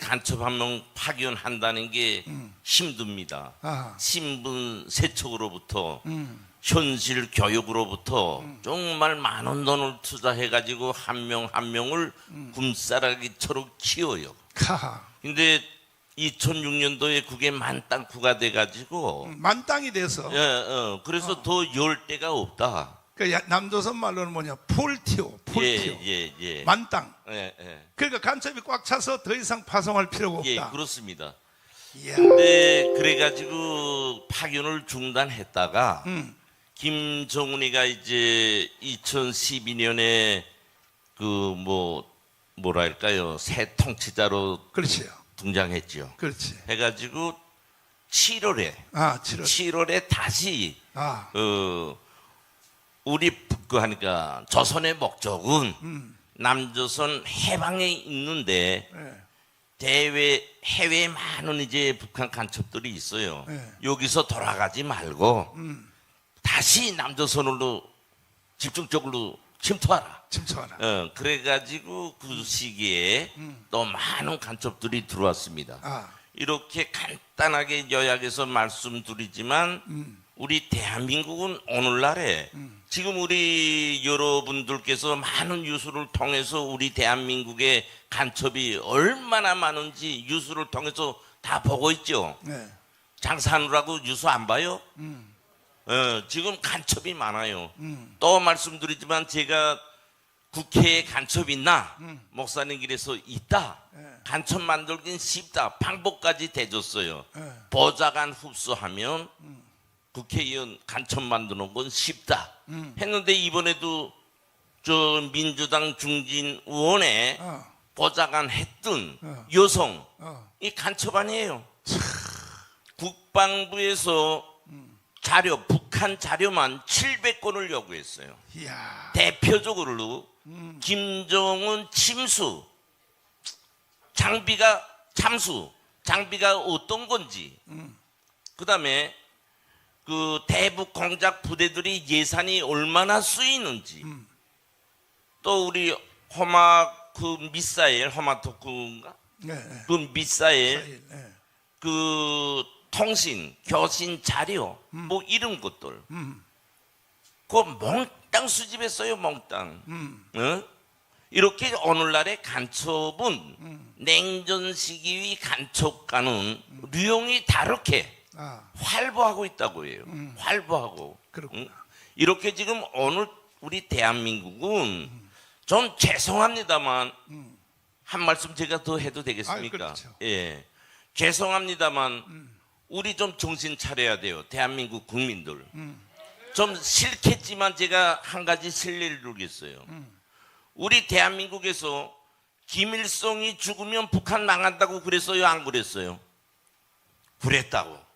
간첩 한명 파견한다는 게 힘듭니다. 아, 신분 세척으로부터 음, 현실 교육으로부터 정말 많은 돈을 투자해가지고 한 명한 명을 굶사라기처럼 키워요. 카하. 근데 2006년도에 그게 만땅쿠가 돼가지고 만 땅이 돼서 예, 어, 그래서 더열 데가 없다. 그 야- 남조선 말로는 뭐냐 풀티오, 풀티오, 예, 예, 예. 만 땅. 예, 예. 그러니까 간첩이 꽉 차서 더 이상 파송할 필요가 예, 없다. 그렇습니다. 이야, 근데 그래가지고 파견을 중단했다가 음, 김정은이가 이제 2012년에 그 뭐 뭐랄까요 새 통치자로 그렇지요. 등장했죠. 그렇지. 해가지고 7월에 아, 7월. 7월에 다시 아, 어 우리 그 하니까 조선의 목적은 음, 남조선 해방에 있는데 예, 대외 해외에 많은 이제 북한 간첩들이 있어요. 네. 여기서 돌아가지 말고 음, 다시 남조선으로 집중적으로 침투하라. 침투하라. 어, 그래가지고 그 시기에 또 많은 간첩들이 들어왔습니다. 아, 이렇게 간단하게 요약해서 말씀드리지만 음, 우리 대한민국은 오늘날에 지금 우리 여러분들께서 많은 뉴스를 통해서 우리 대한민국의 간첩이 얼마나 많은지 뉴스를 통해서 다 보고 있죠. 네, 장사하느라고 뉴스 안 봐요? 음, 어, 지금 간첩이 많아요. 음, 또 말씀드리지만 제가 국회에 간첩 있나? 음. 목사님 길에서 있다. 예, 간첩 만들긴 쉽다. 방법까지 대줬어요. 예, 보좌관 흡수하면 국회의원 간첩 만드는 건 쉽다. 음, 했는데 이번에도 저 민주당 중진 의원에 어, 보좌관 했던 어. 여성 어, 이 간첩 아니에요. 국방부에서 자료 북한 자료만 700건을 요구했어요. 이야, 대표적으로 음, 김정은 침수. 장비가 참수. 장비가 어떤 건지. 음, 그다음에 그 대북 공작 부대들이 예산이 얼마나 쓰이는지 음. 또 우리 호마 그 미사일 호마토크인가 네, 네. 그 미사일 사일, 네. 그 통신 교신 자료 뭐 이런 것들 음, 그 몽땅 수집했어요 몽땅 음, 어? 이렇게 오늘날의 간첩은 음. 냉전 시기의 간첩과는 유형이 다르게 아, 활보하고 있다고 해요. 음. 활보하고. 응? 이렇게 지금 오늘 우리 대한민국은 전 죄송합니다만 음, 한 말씀 제가 더 해도 되겠습니까? 아유, 그렇죠. 예. 죄송합니다만 우리 좀 정신 차려야 돼요. 대한민국 국민들. 음, 좀 싫겠지만 제가 한 가지 실례를 두겠어요. 음. 우리 대한민국에서 김일성이 죽으면 북한 망한다고 그랬어요? 안 그랬어요? 그랬다고.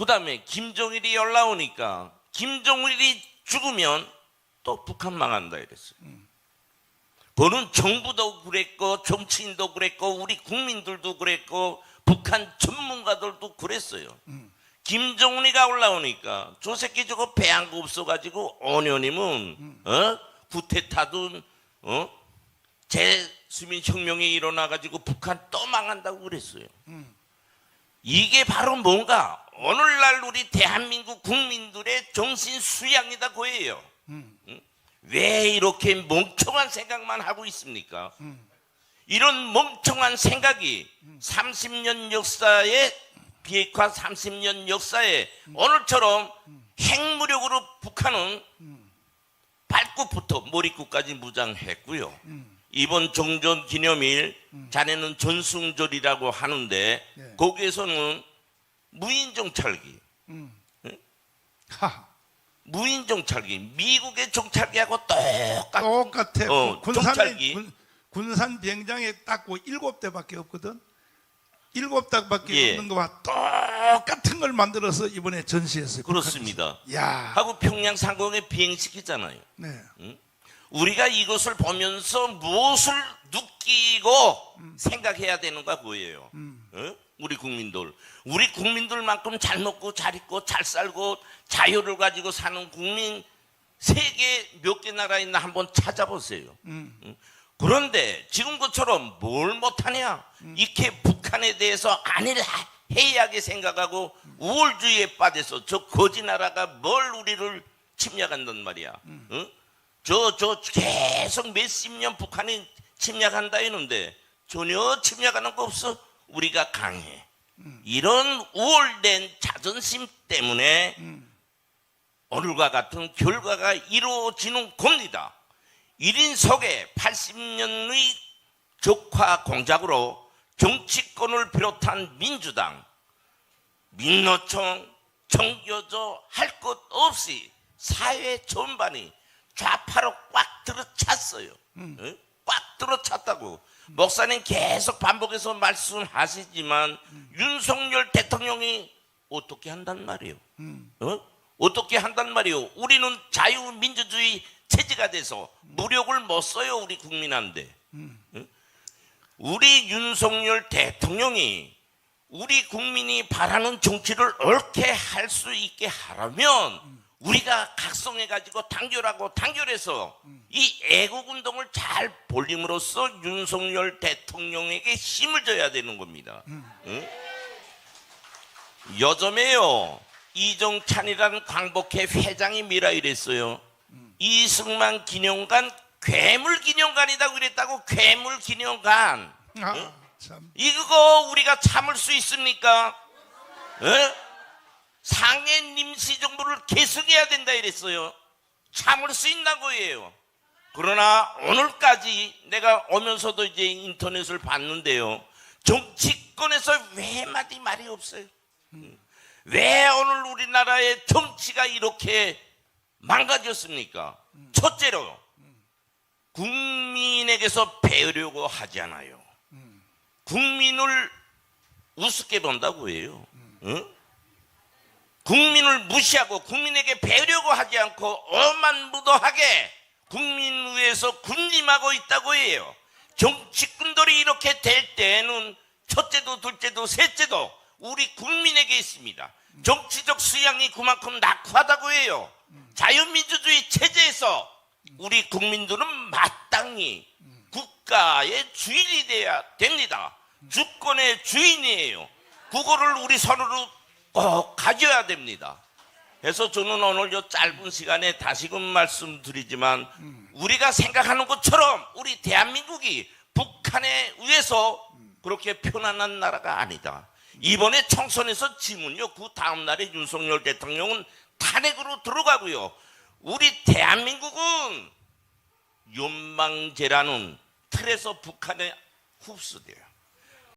그 다음에 김정일이 올라오니까 김정일이 죽으면 또 북한 망한다 이랬어요. 그는 정부도 그랬고 정치인도 그랬고 우리 국민들도 그랬고 북한 전문가들도 그랬어요. 김정은이가 올라오니까 저 새끼 저거 배한 거 없어가지고 오년이면 어 구테타든 어 재수민 혁명이 일어나가지고 북한 또 망한다고 그랬어요. 이게 바로 뭔가 오늘날 우리 대한민국 국민들의 정신 수양이다 그예요. 음, 왜 이렇게 멍청한 생각만 하고 있습니까? 이런 멍청한 생각이 30년 역사에 비핵화 30년 역사에 오늘처럼 핵무력으로 북한은 발끝부터 머리끝까지 무장했고요. 이번 종전 기념일 자네는 전승절이라고 하는데 네. 거기에서는 무인 정 찰기 음. 응? 하, 무인 정찰기 미국의 정찰기하고 똑같 똑같아. 어, 군산에 정찰기. 군, 군산 비행장에 딱고 일곱 대밖에 없거든. 일곱 대밖에 예. 없는 거와 똑같은 걸 만들어서 이번에 전시했어요. 그렇습니다. 야, 하고 평양 상공에 비행시키잖아요. 네, 우리가 이것을 보면서 무엇을 느끼고 생각해야 되는가 그거예요. 어? 우리 국민들, 우리 국민들만큼 잘 먹고 잘 입고 잘 살고 자유를 가지고 사는 국민 세계 몇 개 나라 있나 한번 찾아보세요. 음, 응? 그런데 지금 것처럼 뭘 못하냐? 이렇게 북한에 대해서 안일 해이하게 생각하고 우월주의에 빠져서 저 거지 나라가 뭘 우리를 침략한단 말이야. 응? 저, 저 계속 몇십 년 북한이 침략한다 했는데 전혀 침략하는 거 없어. 우리가 강해. 이런 우월된 자존심 때문에 오늘과 같은 결과가 이루어지는 겁니다. 1인 속에 80년의 적화 공작으로 정치권을 비롯한 민주당, 민노총, 정교조 할 것 없이 사회 전반이 좌파로 꽉 들어찼어요. 응? 꽉 들어찼다고. 목사님 계속 반복해서 말씀하시지만 윤석열 대통령이 어떻게 한단 말이에요? 어? 어떻게 한단 말이에요? 우리는 자유민주주의 체제가 돼서 무력을 못 써요, 우리 국민한테. 응? 우리 윤석열 대통령이 우리 국민이 바라는 정치를 옳게 할 수 있게 하려면 우리가 각성해가지고 단결하고 단결해서 이 애국 운동을 잘 벌림으로써 윤석열 대통령에게 힘을 줘야 되는 겁니다. 응? 요즘에요 이정찬이라는 광복회 회장이 미라 이랬어요. 이승만 기념관 괴물 기념관이다 그랬다고 괴물 기념관. 아, 참. 이거 우리가 참을 수 있습니까? 에? 상해 임시정부를 계승해야 된다 이랬어요. 참을 수 있다고 해요. 그러나 오늘까지 내가 오면서도 이제 인터넷을 봤는데요. 정치권에서 왜 마디 말이 없어요? 음. 왜 오늘 우리나라의 정치가 이렇게 망가졌습니까? 첫째로 국민에게서 배우려고 하지 않아요. 국민을 우습게 본다고 해요. 응? 국민을 무시하고 국민에게 배우려고 하지 않고 오만무도하게 국민 위해서 군림하고 있다고 해요. 정치꾼들이 이렇게 될 때에는 첫째도 둘째도 셋째도 우리 국민에게 있습니다. 정치적 수양이 그만큼 낙후하다고 해요. 자유민주주의 체제에서 우리 국민들은 마땅히 국가의 주인이 돼야 됩니다. 주권의 주인이에요. 그거를 우리 서로로 꼭 가져야 됩니다. 그래서 저는 오늘 요 짧은 시간에 다시금 말씀드리지만 우리가 생각하는 것처럼 우리 대한민국이 북한에 의해서 그렇게 편안한 나라가 아니다. 이번에 총선에서 지문요 그 다음 날에 윤석열 대통령은 탄핵으로 들어가고요. 우리 대한민국은 연망제라는 틀에서 북한에 흡수돼요.